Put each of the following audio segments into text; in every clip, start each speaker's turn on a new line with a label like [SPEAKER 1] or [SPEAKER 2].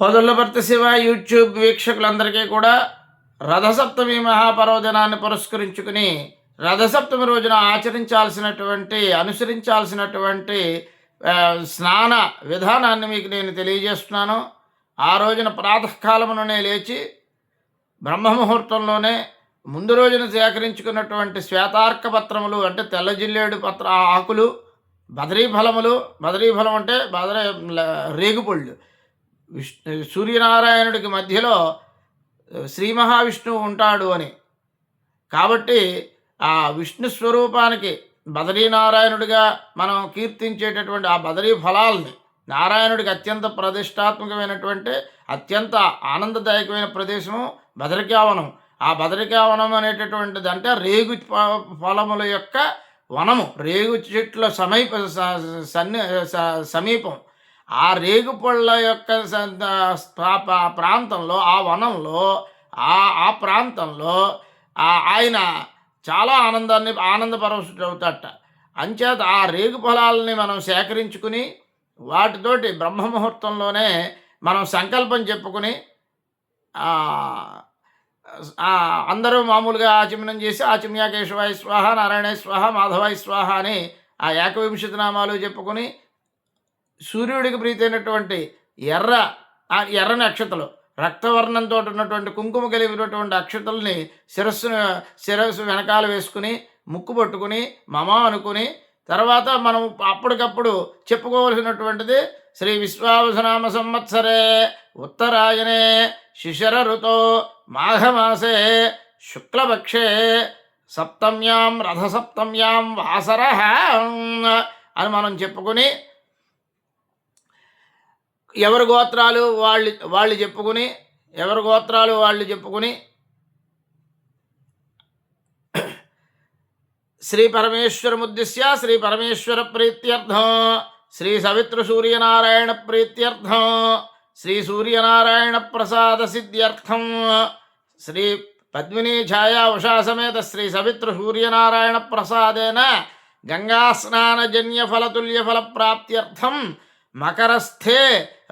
[SPEAKER 1] పొదల్లభర్త Shiva YouTube వీక్షకులందరికీ కూడా రథసప్తమి మహాపర్వదినాన్ని పురస్కరించుకుని రథసప్తమి రోజున ఆచరించాల్సినటువంటి అనుసరించాల్సినటువంటి స్నాన విధానాన్ని మీకు నేను తెలియజేస్తున్నాను. ఆ రోజున ప్రాతకాలముననే లేచి బ్రహ్మముహూర్తంలోనే ముందు రోజున సేకరించుకున్నటువంటి శ్వేతార్క పత్రములు అంటే తెల్ల జిల్లేడు పత్ర ఆకులు బదరీ ఫలములు బదరీ ఫలం అంటే బదరీ రేగుపళ్ళు. విష్ణు సూర్యనారాయణుడికి మధ్యలో శ్రీ మహావిష్ణువు ఉంటాడు అని. కాబట్టి ఆ విష్ణు స్వరూపానికి బదరీనారాయణుడిగా మనం కీర్తించేటటువంటి ఆ బదరీ ఫలాల్ని నారాయణుడికి అత్యంత ప్రతిష్టాత్మకమైనటువంటి అత్యంత ఆనందదాయకమైన ప్రదేశము బదరికావనం ఆ బదరికావనం అనేటటువంటిది అంటే రేగు ఫలముల యొక్క వనము. రేగు చెట్ల సమీప స- సన్ని సమీపం. ఆ రేగుపళ్ళ యొక్క ప్రాంతంలో ఆ వనంలో ఆ ఆ ప్రాంతంలో ఆయన చాలా ఆనందాన్ని ఆనందపరచుతాడట అంచేత ఆ రేగు ఫలాలని మనం సేకరించుకుని వాటితోటి బ్రహ్మముహూర్తంలోనే మనం సంకల్పం చెప్పుకుని అందరూ మామూలుగా ఆచమనం చేసి ఆచమ్య కేశవాయ స్వాహ నారాయణ స్వాహ మాధవాయ స్వాహ అని ఆ ఏకవింశతి నామాలు చెప్పుకొని సూర్యుడికి ప్రీతైనటువంటి ఎర్ర ఆ ఎర్రని అక్షతలు రక్తవర్ణంతో ఉన్నటువంటి కుంకుమ కలిగినటువంటి అక్షతల్ని శిరస్సును శిరస్సు వెనకాల వేసుకుని ముక్కు పట్టుకుని మమ అనుకుని తర్వాత మనం అప్పటికప్పుడు చెప్పుకోవలసినటువంటిది శ్రీ విశ్వావసనామ సంవత్సరే ఉత్తరాయణే శిశర ఋతో మాఘమాసే శుక్లపక్షే సప్తమ్యాం రథసప్తమ్యాం వాసర అని మనం చెప్పుకుని ఎవరి గోత్రాలు వాళ్ళు వాళ్ళు చెప్పుకుని ఎవరి గోత్రాలు వాళ్ళు చెప్పుకుని శ్రీ పరమేశ్వరముద్దిశ్య శ్రీ పరమేశ్వర ప్రీత్యర్థం శ్రీ సవిత్ర సూర్యనారాయణ ప్రీత్యర్థం శ్రీ సూర్యనారాయణ ప్రసాద సిద్ధ్యర్థం శ్రీ పద్మిని ఛాయా ఉషా సమేత శ్రీ సవిత్ర సూర్యనారాయణ ప్రసాదేన గంగా ఫలతుల్య ఫల ప్రాప్త్యర్థం మకరస్థే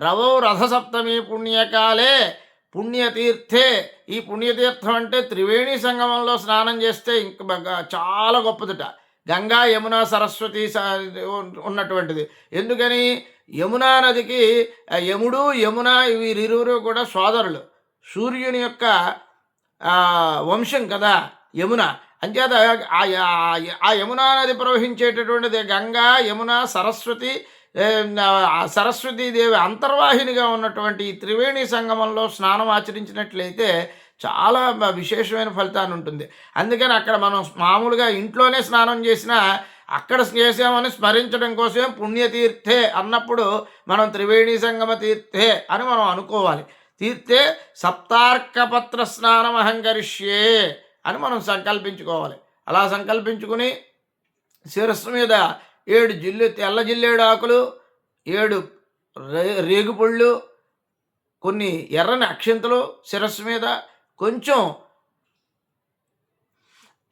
[SPEAKER 1] రవో రథసప్తమి పుణ్యకాలే పుణ్యతీర్థే. ఈ పుణ్యతీర్థం అంటే త్రివేణి సంగమంలో స్నానం చేస్తే ఇంక చాలా గొప్పదిట. గంగా యమున సరస్వతి ఉన్నటువంటిది. ఎందుకని? యమునా నదికి యముడు యమున వీరిరువురు కూడా సోదరులు. సూర్యుని యొక్క వంశం కదా యమున. అంచేత ఆ యమునా నది ప్రవహించేటటువంటిది గంగా యమున సరస్వతి సరస్వతీదేవి అంతర్వాహినిగా ఉన్నటువంటి ఈ త్రివేణి సంగమంలో స్నానం ఆచరించినట్లయితే చాలా విశేషమైన ఫలితాన్ని ఉంటుంది. అందుకని అక్కడ మనం మామూలుగా ఇంట్లోనే స్నానం చేసినా అక్కడ చేసామని స్మరించడం కోసమే పుణ్యతీర్థే అన్నప్పుడు మనం త్రివేణి సంగమ తీర్థే అని మనం అనుకోవాలి. తీర్థే సప్తార్కపత్ర స్నానం అహంకరిష్యే అని మనం సంకల్పించుకోవాలి. అలా సంకల్పించుకుని శిరస్సు మీద ఏడు జిల్లు తెల్ల జిల్లేడు ఆకులు ఏడు రే రేగుపళ్ళు కొన్ని ఎర్రని అక్షింతలు శిరస్సు మీద కొంచెం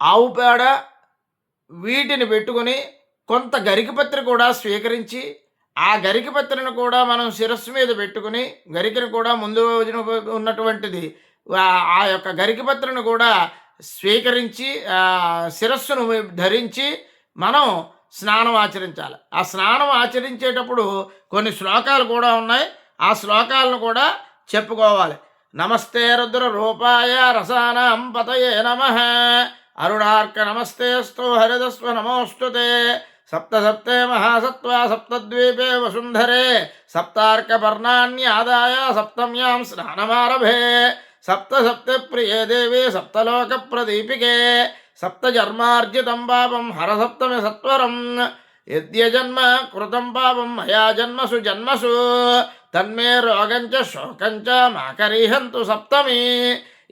[SPEAKER 1] ఆవు పేడ వీటిని పెట్టుకొని కొంత గరికపత్రి కూడా స్వీకరించి ఆ గరికపత్రిని కూడా మనం శిరస్సు మీద పెట్టుకుని గరికను కూడా ముందు రోజున ఉన్నటువంటిది ఆ- యొక్క గరికపత్రిని కూడా స్వీకరించి శిరస్సును ధరించి మనం స్నానం ఆచరించాలి. ఆ స్నానం ఆచరించేటప్పుడు కొన్ని శ్లోకాలు కూడా ఉన్నాయి. ఆ శ్లోకాలను కూడా చెప్పుకోవాలి. నమస్తే రుద్ర రూపాయ రసానాం పతయే నమ. అరుణార్క నమస్తేస్తు హరిదస్వ నమోస్తుతే సప్త సప్తే మహాసత్వ సప్తద్వీపే వసుంధరే. సప్తార్క పర్ణాన్యాదాయ సప్తమ్యాం స్నానమారభే. సప్త సప్త ప్రియే దేవి సప్తలోక ప్రదీపికే. సప్తజన్మార్జితం పాపం హరసప్తమి సత్వరం యద్యజన్మ కృతం పాపం మయా జన్మసు జన్మసు తన్మే రోగంచ శోకంచ మాకరీహంతు సప్తమి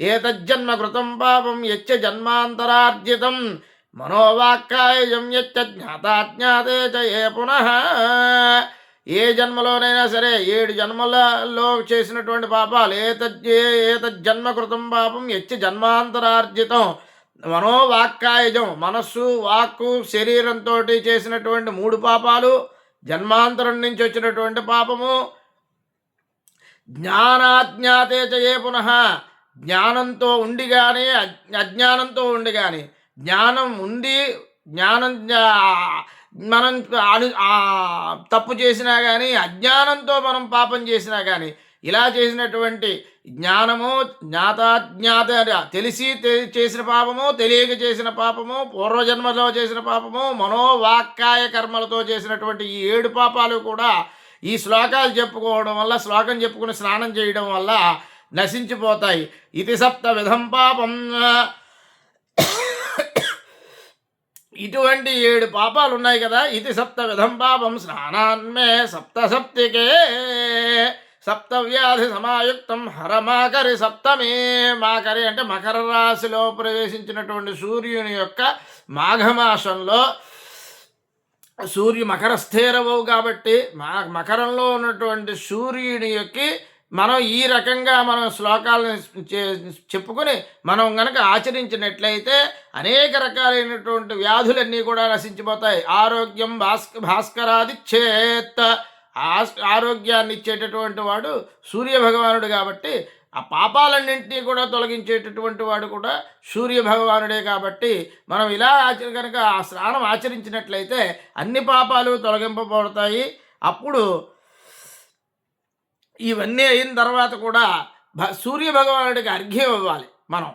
[SPEAKER 1] ఏతజ్జన్మ కృతం పాపం యచ్చ జన్మాంతరార్జితం మనోవాక్కాయం యచ్చ జ్ఞాతాజ్ఞాతే చ ఏ పునః ఏ జన్మలోనైనా సరే ఏడు జన్మలలో చేసినటువంటి పాపాలు ఏతజ్జే ఏతజ్జన్మ కృతం పాపం యచ్చ జన్మాంతరార్జితం. మనోవాక్కాయజం మనస్సు వాక్కు శరీరంతో చేసినటువంటి మూడు పాపాలు జన్మాంతరం నుంచి వచ్చినటువంటి పాపము. జ్ఞానాజ్ఞాతే చయే పునః జ్ఞానంతో ఉండి కానీ అజ్ఞానంతో ఉండి కానీ జ్ఞానం ఉండి జ్ఞానం మనం అను తప్పు చేసినా కానీ అజ్ఞానంతో మనం పాపం చేసినా కానీ ఇలా చేసినటువంటి జ్ఞానము జ్ఞాతాజ్ఞాత తెలిసి చేసిన పాపము తెలియక చేసిన పాపము పూర్వజన్మలో చేసిన పాపము మనోవాక్కాయ కర్మలతో చేసినటువంటి ఈ ఏడు పాపాలు కూడా ఈ శ్లోకాలు చెప్పుకోవడం వల్ల శ్లోకం చెప్పుకుని స్నానం చేయడం వల్ల నశించిపోతాయి. ఇది సప్త విధం పాపం. ఇటువంటి ఏడు పాపాలు ఉన్నాయి కదా ఇది సప్త విధం పాపం స్నానాన్మే సప్త సప్తవ్యాధి సప్త వ్యాధి సమాయుక్తం హరమాకరి సప్తమే. మాకరి అంటే మకర రాశిలో ప్రవేశించినటువంటి సూర్యుని యొక్క మాఘమాసంలో సూర్యు మకర స్థిరవవు కాబట్టి మా మకరంలో ఉన్నటువంటి సూర్యుని యొక్క మనం ఈ రకంగా మనం శ్లోకాలను చే- చెప్పుకొని మనం గనక ఆచరించినట్లయితే అనేక రకాలైనటువంటి వ్యాధులన్నీ కూడా నశించిపోతాయి. ఆరోగ్యం భాస్క భాస్కరాది చేత్ ఆరోగ్యాన్ని ఇచ్చేటటువంటి వాడు సూర్య భగవానుడు కాబట్టి ఆ పాపాలన్నింటినీ కూడా తొలగించేటటువంటి వాడు కూడా సూర్య భగవానుడే కాబట్టి మనం ఇలా ఆచరి కనుక ఆ స్నానం ఆచరించినట్లయితే అన్ని పాపాలు తొలగింపబడతాయి. అప్పుడు ఇవన్నీ అయిన తర్వాత కూడా భ సూర్య భగవానుడికి అర్ఘ్యం ఇవ్వాలి మనం.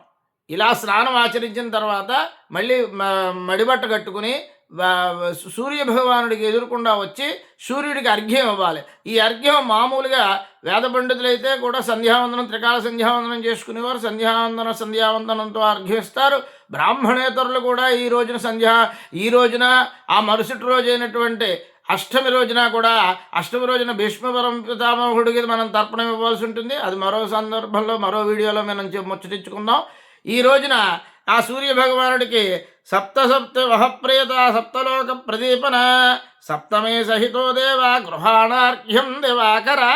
[SPEAKER 1] ఇలా స్నానం ఆచరించిన తర్వాత మళ్ళీ మ- మడిబట్ట కట్టుకుని సూర్యభగవానుడికి సూర్య భగవానుడికి ఎదురుకుండా వచ్చి సూర్యుడికి అర్ఘ్యం ఇవ్వాలి. ఈ అర్ఘ్యం మామూలుగా వేద పండితులైతే కూడా సంధ్యావందనం త్రికాల సంధ్యావందనం చేసుకునేవారు. సంధ్యావందన సంధ్యావందనంతో అర్ఘ్యమిస్తారు. బ్రాహ్మణేతరులు కూడా ఈ రోజున సంధ్యా ఈ రోజున ఆ మరుసటి రోజు అయినటువంటి అష్టమి రోజున కూడా అష్టమి రోజున భీష్మవరం పితామహుడికి మనం తర్పణం ఇవ్వాల్సి ఉంటుంది. అది మరో సందర్భంలో మరో వీడియోలో మనం ముచ్చటించుకుందాం. ఈ రోజున ఆ సూర్య భగవానుడికి సప్త సప్త వహప్రేత సప్తలోక ప్రదీపన సప్తమే సహితో దేవా గృహాణార్ఘ్యం దివాకరా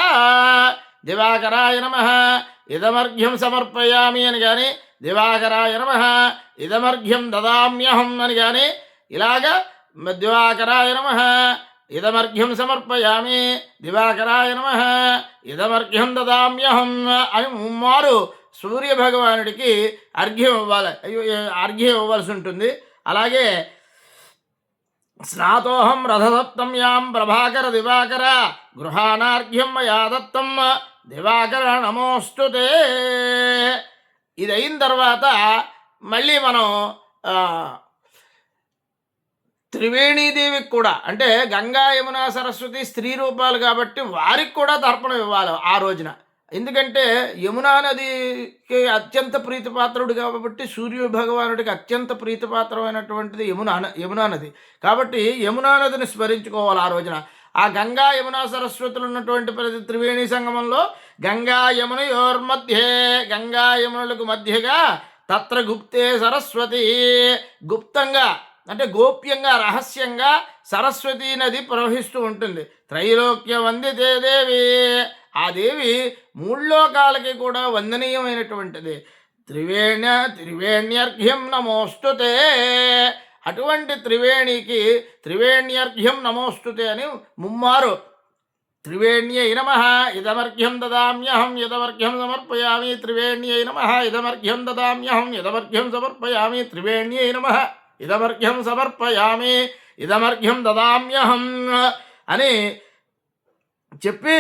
[SPEAKER 1] దివాకరాయ నమ ఇదమర్ఘ్యం సమర్పయామి అని కానీ దివాకరాయ నమ ఇదమర్ఘ్యం దదామ్యహం అని కానీ ఇలాగా దివాకరాయ నమ ఇదమర్ఘ్యం సమర్పయామి దివాకరాయ నమ ఇదమర్ఘ్యం దదామ్యహం అని ముమ్మారు సూర్య భగవానుడికి అర్ఘ్యం ఇవ్వాలి. అయ్యో అర్ఘ్యం ఇవ్వాల్సి ఉంటుంది. అలాగే స్నాతోహం రథసప్తమ్యాం ప్రభాకర దివాకర గృహానార్ఘ్యం మయా దత్తం దివాకర నమోస్తుతే ఇది అయిన తర్వాత మళ్ళీ మనం త్రివేణీదేవికి కూడా అంటే గంగా యమున సరస్వతి స్త్రీ రూపాలు కాబట్టి వారికి కూడా తర్పణం ఇవ్వాలి ఆ రోజున. ఎందుకంటే యమునా నదికి అత్యంత ప్రీతిపాత్రుడు కాబట్టి సూర్య భగవానుడికి అత్యంత ప్రీతిపాత్రమైనటువంటిది యమునా యమునా నది. కాబట్టి యమునా నదిని స్మరించుకోవాలి ఆ రోజున. ఆ గంగా యమునా సరస్వతులు ఉన్నటువంటి ప్రతి త్రివేణి సంగమంలో గంగా యమున యోర్మధ్యే గంగా యమునులకు మధ్యగా తత్ర గుప్తే సరస్వతి. గుప్తంగా అంటే గోప్యంగా రహస్యంగా సరస్వతీ నది ప్రవహిస్తూ ఉంటుంది. త్రైలోక్య వందితే దేవి. ఆ దేవి మూడు కూడా వందనీయమైనటువంటిది. త్రివేణ్య త్రివేణ్యర్ఘ్యం నమోస్తుతే అటువంటి త్రివేణికి త్రివేణ్యర్ఘ్యం నమోస్తుతే అని ముమ్మారు. త్రివేణ్యై నమ ఇదమర్ఘ్యం దదామ్యహం ఇదమర్ఘ్యం సమర్పయామి త్రివేణ్యై నమ ఇదమర్ఘ్యం దదామ్యహం ఇదమర్ఘ్యం సమర్పయామి త్రివేణ్యై నమ ఇదమర్ఘ్యం సమర్పయామి ఇదమర్ఘ్యం దదామ్యహం అని చెప్పి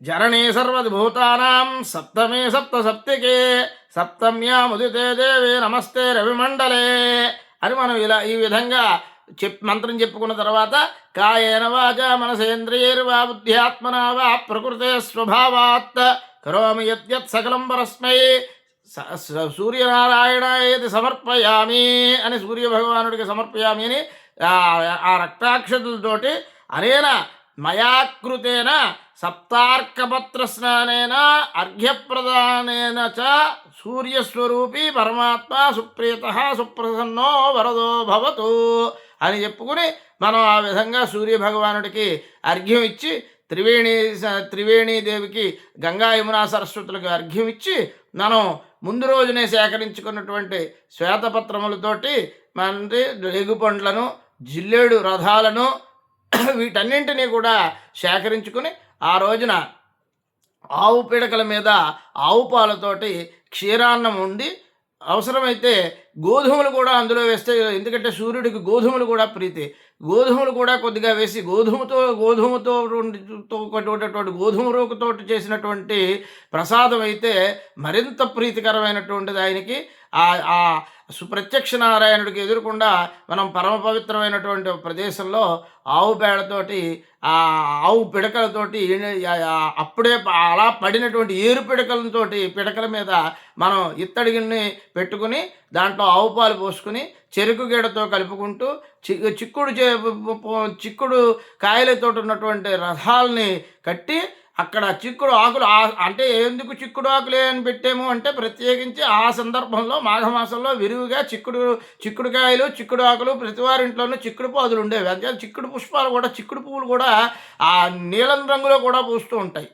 [SPEAKER 1] జరణే సర్వభూతానాం సప్తమే సప్త సప్తికే సప్తమ్యాముదితే దేవి నమస్తే రవిమండలే అని మనం ఇలా ఈ విధంగా చెప్ మంత్రం చెప్పుకున్న తర్వాత కాయేన వాచ మనసేంద్రియైర్వా బుద్ధ్యాత్మనా వా ప్రకృతే స్వభావాత్ కరోమి యత్ సకలం పరస్మై సూర్యనారాయణ ఏది సమర్పయామి అని సూర్యభగవానుడికి సమర్పయామి అని ఆ రక్తాక్షతులతోటి అనేన మయాకృతేన సప్తార్కపత్ర స్నానేన అర్ఘ్యప్రదానేన చ సూర్యస్వరూపి పరమాత్మ సుప్రీత సుప్రసన్నో వరదో భవతు అని చెప్పుకుని మనం ఆ విధంగా సూర్య భగవానుడికి అర్ఘ్యం ఇచ్చి త్రివేణి త్రివేణీదేవికి గంగా యమునా సరస్వతులకు అర్ఘ్యం ఇచ్చి మనం ముందు రోజునే సేకరించుకున్నటువంటి శ్వేతపత్రములతోటి మన రేగు పండ్లను జిల్లేడు రథాలను వీటన్నింటినీ కూడా సేకరించుకుని ఆ రోజున ఆవు పిడకల మీద ఆవు పాలతోటి క్షీరాన్నం ఉండి అవసరమైతే గోధుమలు కూడా అందులో వేస్తే ఎందుకంటే సూర్యుడికి గోధుమలు కూడా ప్రీతి. గోధుమలు కూడా కొద్దిగా వేసి గోధుమతో గోధుమతో ఉండి- గోధుమ రోకుతోటి చేసినటువంటి ప్రసాదం అయితే మరింత ప్రీతికరమైనటువంటిది ఆయనకి. ఆ సుప్రత్యక్ష నారాయణుడికి ఎదురుకుండా మనం పరమ పవిత్రమైనటువంటి ప్రదేశంలో ఆవు పేడతోటి ఆ ఆవు పిడకలతోటి అప్పుడే అలా పడినటువంటి ఏరు పిడకలతోటి పిడకల మీద మనం ఇత్తడి గిన్నె పెట్టుకుని దాంట్లో ఆవు పాలు పోసుకుని చెరుకు గీడతో కలుపుకుంటూ చి చిక్కుడు చే చిక్కుడు కాయలతో ఉన్నటువంటి రథాలని కట్టి అక్కడ చిక్కుడు ఆకులు అంటే ఎందుకు చిక్కుడు ఆకులే అని పెట్టాము అంటే ప్రత్యేకించి ఆ సందర్భంలో మాఘమాసంలో విరివిగా చిక్కుడు చిక్కుడుకాయలు చిక్కుడు ఆకులు ప్రతి వారింట్లోనూ చిక్కుడు పాదులు ఉండేవి. అంతే చిక్కుడు పుష్పాలు కూడా చిక్కుడు పువ్వులు కూడా ఆ నీలం రంగులో కూడా పూస్తూ ఉంటాయి.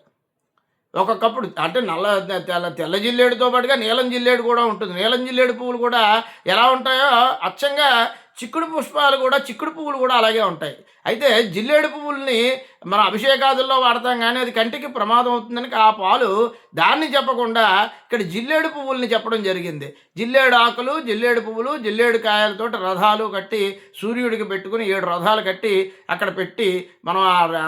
[SPEAKER 1] ఒక్కొక్కప్పుడు అంటే నల్ల తెల్ల తెల్ల జిల్లేడుతో పాటుగా నీలం జిల్లేడు కూడా ఉంటుంది. నీలం జిల్లేడు పువ్వులు కూడా ఎలా ఉంటాయో అచ్చంగా చిక్కుడు పుష్పాలు కూడా చిక్కుడు పువ్వులు కూడా అలాగే ఉంటాయి. అయితే జిల్లేడు పువ్వుల్ని మన అభిషేకాదుల్లో వాడతాం కానీ అది కంటికి ప్రమాదం అవుతుందని ఆ పాలు దాన్ని చెప్పకుండా ఇక్కడ జిల్లేడు పువ్వుల్ని చెప్పడం జరిగింది. జిల్లేడు ఆకులు జిల్లేడు పువ్వులు జిల్లేడు కాయలతోటి రథాలు కట్టి సూర్యుడికి పెట్టుకుని ఏడు రథాలు కట్టి అక్కడ పెట్టి మనం ఆ ర-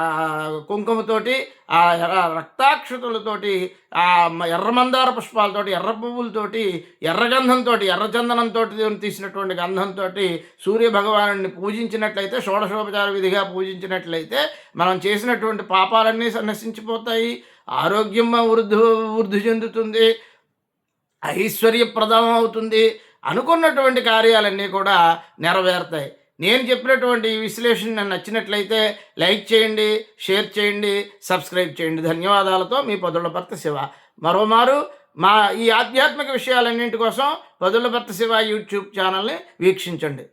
[SPEAKER 1] కుంకుమతోటి ఆ ఎర్ర రక్తాక్షతులతోటి ఆ ఎర్రమందార ఎర్ర మందార పుష్పాలతోటి ఎర్ర పువ్వులతోటి ఎర్ర గంధంతో ఎర్ర తీసినటువంటి గంధంతో సూర్య భగవాను పూజించినట్లయితే షోడశోపచార విధిగా పూజించినట్లయితే మనం చేసినటువంటి పాపాలన్నీ నశించిపోతాయి ఆరోగ్యం వృద్ధి వృద్ధి చెందుతుంది ఐశ్వర్యప్రదం అవుతుంది అనుకున్నటువంటి కార్యాలన్నీ కూడా నెరవేరుతాయి. నేను చెప్పినటువంటి ఈ విశ్లేషణ నన్ను నచ్చినట్లయితే లైక్ చేయండి షేర్ చేయండి సబ్స్క్రైబ్ చేయండి. ధన్యవాదాలతో మీ పదుల భర్త శివ. మరోమారు మా ఈ ఆధ్యాత్మిక విషయాలన్నింటి కోసం పదుల భర్త శివ యూట్యూబ్ ఛానల్ని వీక్షించండి.